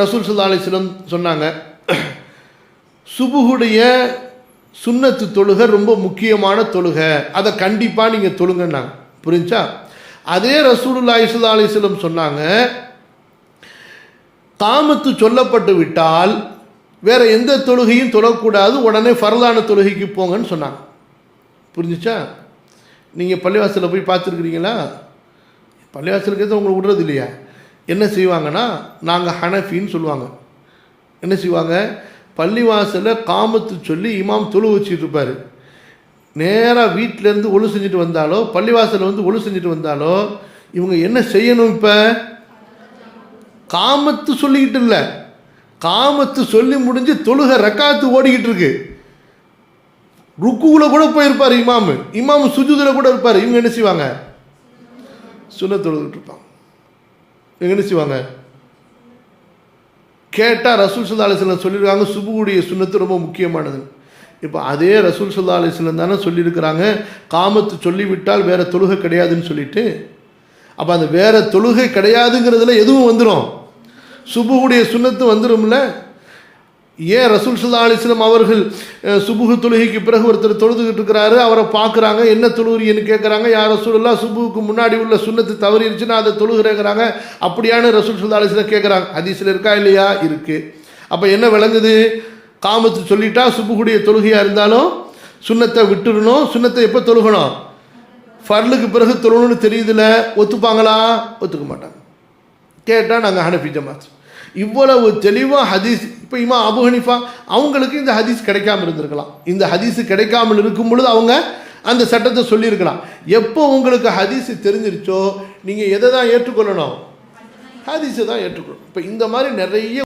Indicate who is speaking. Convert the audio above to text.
Speaker 1: ரசூல் சுல்லா அலிஸ்லம் சொன்னாங்க சுபுகுடைய சுண்ணத்து தொழுகை ரொம்ப முக்கியமான தொழுகை. அதை கண்டிப்பாக நீங்கள் தொழுங்கன்னாங்க. புரிஞ்சா? அதே ரசூலுல்லா இசுல்லா அலிஸ்லம் சொன்னாங்க காமத்து சொல்லப்பட்டு விட்டால் வேற எந்த தொழுகையும் தொழக்கூடாது உடனே ஃபர்லான தொழுகைக்கு போங்கன்னு சொன்னாங்க. புரிஞ்சுச்சா? நீங்கள் பள்ளிவாசலில் போய் பார்த்துருக்குறீங்களா? பள்ளிவாசலுக்கு எதுவும் உங்களை விடுறது இல்லையா? என்ன செய்வாங்கன்னா நாங்கள் ஹனஃபின்னு சொல்லுவாங்க. என்ன செய்வாங்க? பள்ளிவாசலில் காமத்து சொல்லி இமாம் தொழு வச்சுட்டு இருப்பார். நேராக வீட்டிலேருந்து ஒழு செஞ்சுட்டு வந்தாலோ பள்ளிவாசலில் வந்து ஒழு செஞ்சுட்டு வந்தாலோ இவங்க என்ன செய்யணும் இப்போ? காமத்து சொல்லிக்கிட்டு இல்லை. காமத்து சொல்லி முடிஞ்சு தொழுகை ரக்காத்து ஓடிக்கிட்டு இருக்கு. ருக்குவில் கூட போயிருப்பார் இமாமு. இமாமு சுஜுதில் கூட இருப்பார். இவங்க என்ன செய்வாங்க? சுண்ண தொழுதுட்டு இருப்பாங்க. என்ன செய்வாங்க கேட்டால் ரசூல் சுல்லா அலிஸ்லாம் சொல்லியிருக்காங்க சுபுடைய சுண்ணத்து ரொம்ப முக்கியமானது. இப்போ அதே ரசூல் சுல்லா அலிஸ்லாம் தானே சொல்லியிருக்கிறாங்க காமத்து சொல்லிவிட்டால் வேறு தொழுகை கிடையாதுன்னு சொல்லிட்டு. அப்போ அந்த வேறு தொழுகை கிடையாதுங்கிறதுல எதுவும் வந்துடும் சுபுகுடைய சுண்ணத்து வந்துடும்ல ஏன் ரசூல் சுல்லா அலிஸ்லம் அவர்கள் சுபுகு தொழுகைக்கு பிறகு ஒருத்தர் தொழுதுகிட்டு இருக்கிறாரு அவரை பார்க்குறாங்க என்ன தொழுகிறீன்னு கேட்குறாங்க யார் ரசூலுல்லா சுபுவுக்கு முன்னாடி உள்ள சுண்ணத்து தவறிடுச்சுன்னா அதை தொழுகிறேங்கிறாங்க. அப்படியான ரசூல் சுல்லா அலிஸ்லாம் கேட்குறாங்க. ஹதீஸில் இருக்கா இல்லையா? இருக்குது அப்போ என்ன விளங்குது? காமத்து சொல்லிட்டா சுபுகுடைய தொழுகையாக இருந்தாலும் சுண்ணத்தை விட்டுடணும் சுண்ணத்தை எப்போ தொழுகணும்? ஃபர்லுக்கு பிறகு தொழணும்னு தெரியுதுல. ஒத்துப்பாங்களா? ஒத்துக்க மாட்டாங்க. கேட்டால் நாங்கள் ஹனஃபி ஜமாத். இவ்வளவு தெளிவாக ஹதீஸ் இப்போ இமா அபு ஹனிஃபா அவங்களுக்கு இந்த ஹதீஸ் கிடைக்காம இருந்திருக்கலாம். இந்த ஹதீஸு கிடைக்காமல் இருக்கும் பொழுது அவங்க அந்த சட்டத்தை சொல்லியிருக்கலாம். எப்போ உங்களுக்கு ஹதீஸ் தெரிஞ்சிருச்சோ நீங்கள் எதை தான் ஏற்றுக்கொள்ளணும்? ஹதீஸை தான் ஏற்றுக்கொள்ளணும். இப்போ இந்த மாதிரி நிறைய